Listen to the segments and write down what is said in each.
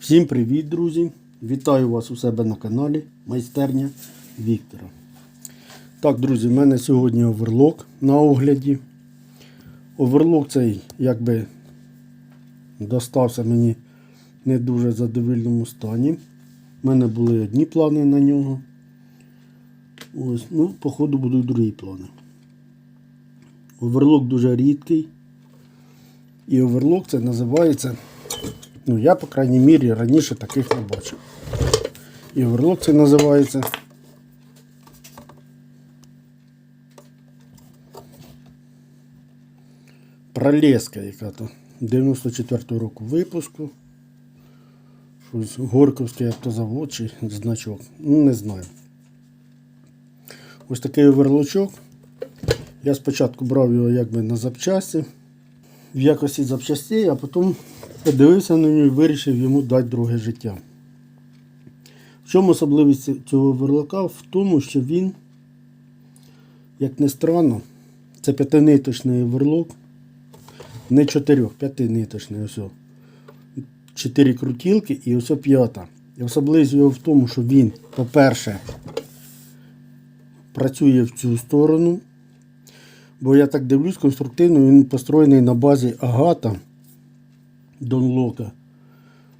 Всім привіт, друзі! Вітаю вас у себе на каналі Майстерня Віктора. Так, друзі, в мене сьогодні оверлок на огляді. Оверлок цей якби достався мені не дуже задовільному стані. У мене були одні плани на нього. Ось, ну, походу будуть другі плани. Оверлок дуже рідкий. І оверлок це називається. Ну, я, по крайній мірі, раніше таких не бачив. І оверлок це називається. Пролеска яка-то 94 року випуску. Щось Горьковський автозавод чи значок. Ну, не знаю. Ось такий оверлочок. Я спочатку брав його якби на запчасті в якості запчастей, а потім подивився на нього і вирішив йому дати друге життя. В чому особливість цього верлака? В тому, що він, як не странно, це п'ятиниточний верлок, не чотирьох, п'ятиниточний. Ось. Чотири крутілки і ось п'ята. І особливість його в тому, що він, по-перше, працює в цю сторону. Бо я так дивлюсь, конструктивно він построєний на базі Агата Донлока.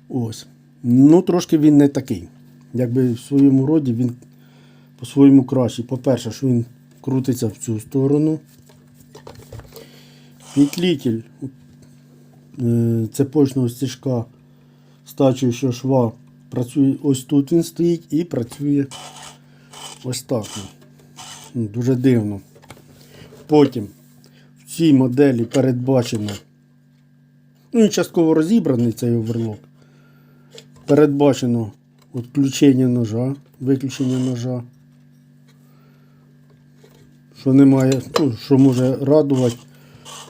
Ось. Ну, трошки він не такий. Якби в своєму роді він по-своєму кращий. По-перше, що він крутиться в цю сторону. Петлітель е, цепочного стежка стачуючого шва працює ось тут він стоїть і працює ось так. Ну, Дуже дивно. Потім в цій моделі передбачено, ну і частково розібраний цей оверлок. Передбачено відключення ножа, виключення ножа. Що немає, ну, що може радувати,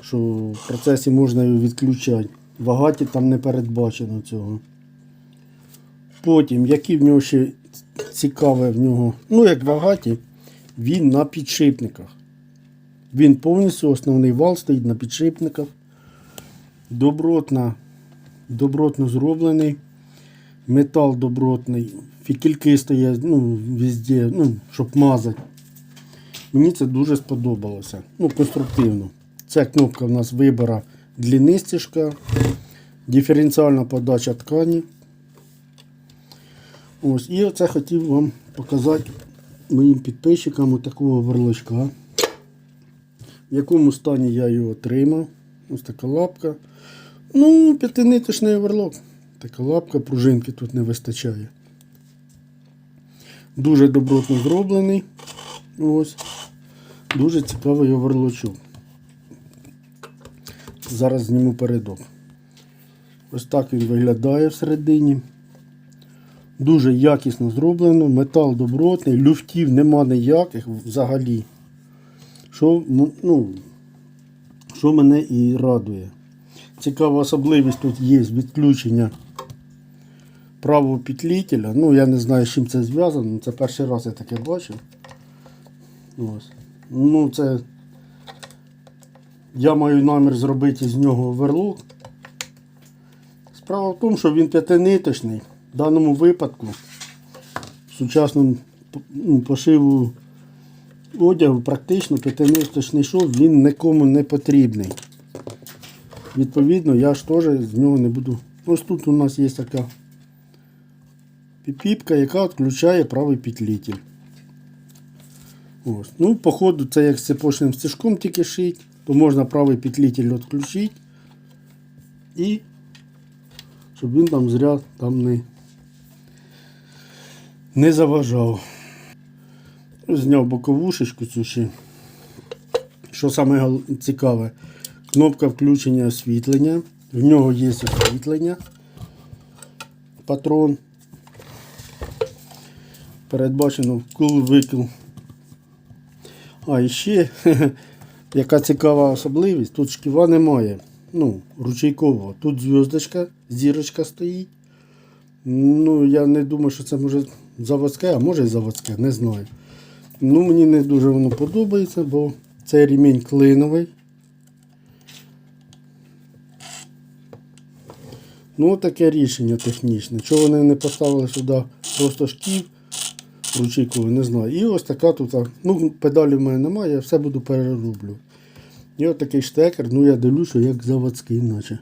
що в процесі можна його відключати. В там не передбачено цього. Потім, які в нього ще цікаве в нього, ну як в він на підшипниках. Він повністю основний вал стоїть на підшипниках. Добротно, добротно зроблений. Метал добротний. Фітільки стоять ну, везде, ну, щоб мазати. Мені це дуже сподобалося. Ну, конструктивно. Ця кнопка в нас вибора длини стежка, диференціальна подача ткані. Ось, і оце хотів вам показати моїм підписчикам такого верлочка в якому стані я його отримав. Ось така лапка. Ну, п'ятиниточний оверлок. Така лапка, пружинки тут не вистачає. Дуже добротно зроблений. Ось. Дуже цікавий оверлочок. Зараз зніму передок. Ось так він виглядає всередині. Дуже якісно зроблено, метал добротний, люфтів нема ніяких взагалі. Що, ну, ну, що мене і радує. Цікава особливість тут є відключення правого петлітеля. Ну, я не знаю, з чим це зв'язано. Це перший раз я таке бачив. Ось. Ну, це я маю намір зробити з нього оверлок. Справа в тому, що він п'ятиниточний. В даному випадку в сучасному ну, пошиву одягу практично п'ятиниточний шов він нікому не потрібний. Відповідно, я ж теж з нього не буду. Ось тут у нас є така піпіпка, яка відключає правий петлітель. Ось. Ну, походу, це як з цепочним стежком тільки шить, то можна правий петлітель відключити і щоб він там зря там не, не заважав. Зняв боковушечку цю ще. Що саме цікаве, кнопка включення освітлення. В нього є освітлення. Патрон. Передбачено вкл викл. А ще, яка цікава особливість, тут шківа немає. Ну, ручейкового. Тут зв'язочка, зірочка стоїть. Ну, я не думаю, що це може заводське, а може і заводське, не знаю. Ну, мені не дуже воно подобається, бо цей ремінь клиновий. Ну, таке рішення технічне. Чого вони не поставили сюди просто шків, ручейковий, не знаю. І ось така тут, ну, педалі в мене немає, я все буду перероблювати. І от такий штекер, ну я дивлюся, як заводський, наче.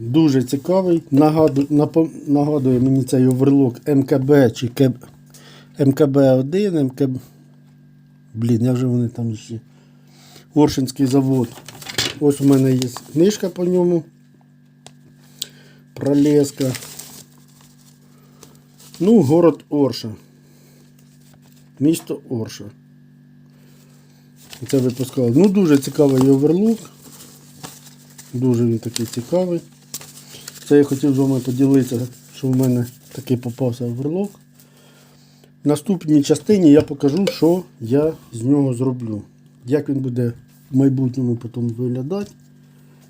Дуже цікавий. Нагадує, нагадує мені цей оверлок МКБ чи КБ, МКБ-1, МКБ. Блін, як же вони там ще? Оршинський завод. Ось у мене є книжка по ньому. Пролеска. Ну, город Орша. Місто Орша. Це випускали. Ну, дуже цікавий оверлук. Дуже він такий цікавий. Це я хотів з вами поділитися, що в мене такий попався оверлок. В наступній частині я покажу, що я з нього зроблю. Як він буде в майбутньому потім виглядати.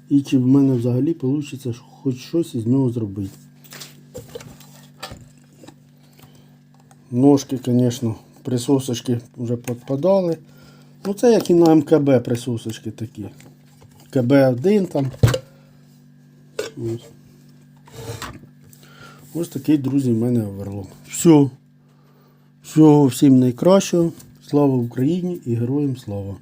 І чи в мене взагалі вийде хоч щось із нього зробити. Ножки, звісно, присосочки вже підпадали. Ну це як і на МКБ присосочки такі. КБ1 там. Ось. Ось такий, друзі, в мене оверлок. Все. Всього всім найкращого. Слава Україні і героям слава!